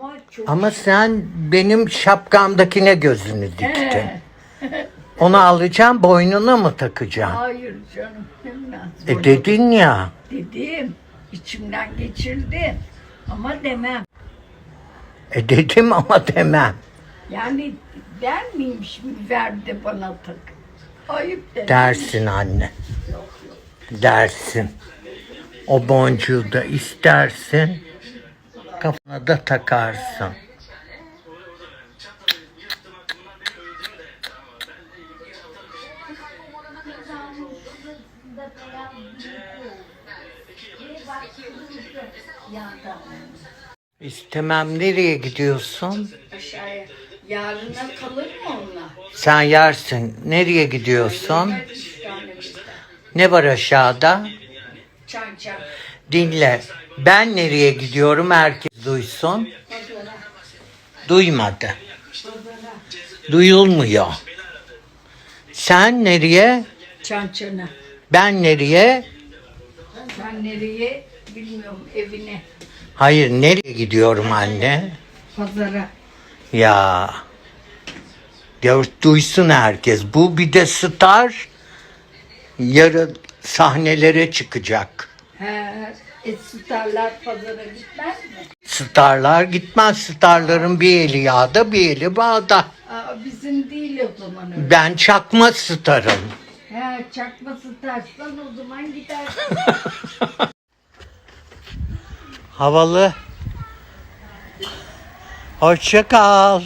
ama çok Ama sen benim şapkamdakine gözünü diktin. Onu alacağım boynuna mı takacaksın? Hayır canım. E dedin ya. Dedim. içimden geçirdim. Ama demem. E dedim ama demem. Yani der miyim şimdi verdi bana tak. Ayıp dedim. Dersin anne. Dersin. O boncuğu da istersin. Kafana da takarsın. İstemem nereye gidiyorsun? Aşağıya. Yarına kalır mı onlar? Sen yersin. Nereye gidiyorsun? Tane. Ne var aşağıda? Çan çan. Dinle. Ben nereye gidiyorum herkes duysun. Duymadı. Duyulmuyor. Sen nereye? Çan çana. Ben nereye? Sen nereye? Bilmiyorum evine. Hayır nereye gidiyorum anne? Pazara. Ya. Ya duysun herkes. Bu bir de star. Yarın sahnelere çıkacak. He, e, starlar pazara gitmez mi? Starlar gitmez. Starların bir eli yağda bir eli bağda. Aa, bizim değil o zaman öyle. Ben çakma starım. He, çakması tersten o zaman gider. Havalı. Hoşça kal.